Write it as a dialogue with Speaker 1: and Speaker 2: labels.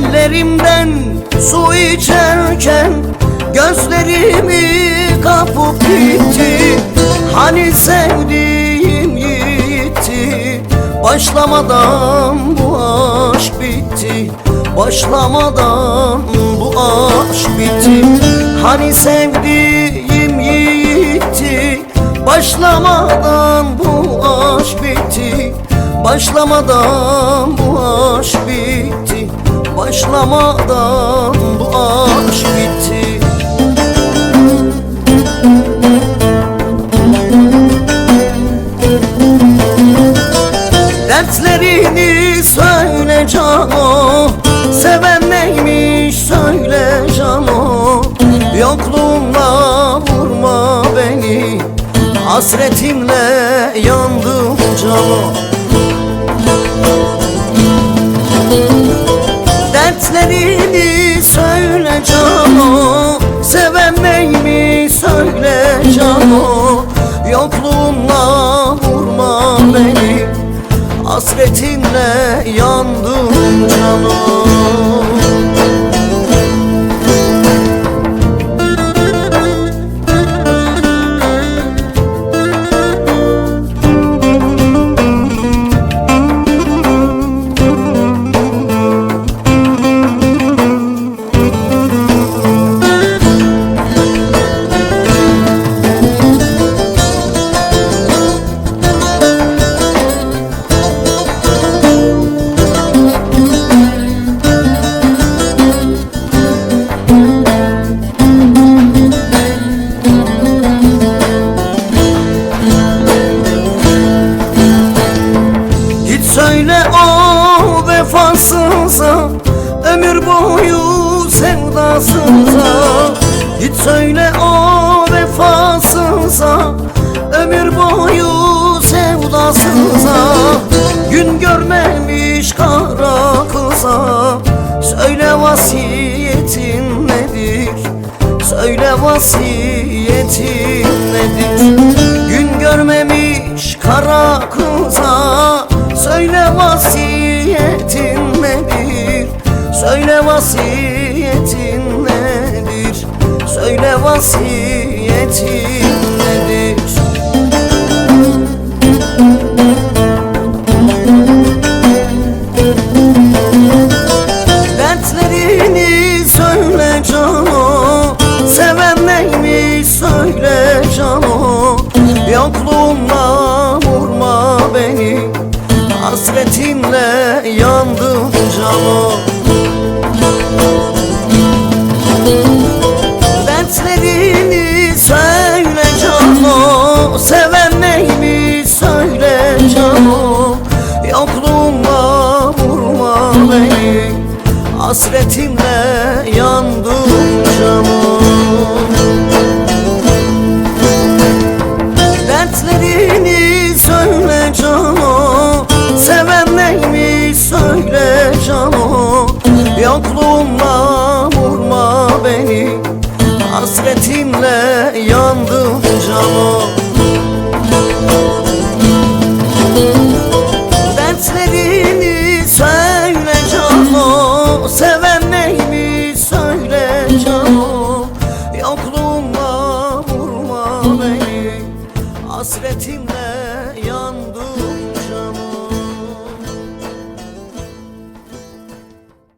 Speaker 1: Ellerimden su içerken Gözlerimi kapıp gitti. Hani sevdiğim yiğitti Başlamadan bu aşk bitti. Başlamadan bu aşk bitti. Hani sevdiğim yiğitti Başlamadan bu aşk bitti. Başlamadan bu aşk bitti Başlamadan bu aşk bitti. Dertlerini söyle cano Seven neymiş söyle cano. Yokluğunla vurma beni Hasretimle yandım cano Dertlerini söyle cano Seven neymiş söyle cano Yokluğunla vurma beni. Hasretinle yandım canım Git söyle o vefasıza Ömür boyu sevdasıza. Gün görmemiş kara kıza Söyle vasiyetin nedir? Söyle vasiyetin nedir? Gün görmemiş kara kıza Söyle vasiyetin nedir? Söyle vasiyetin Söyle vasiyetin nedir? Dertlerini söyle cano Seven neymiş söyle cano. Yokluğunla vurma beni Hasretinle yandım cano Hasretinle yandım canım Dertlerini söyle cano Seven neymiş söyle cano Yokluğunla vurma beni Hasretinle yandım cano hasretimle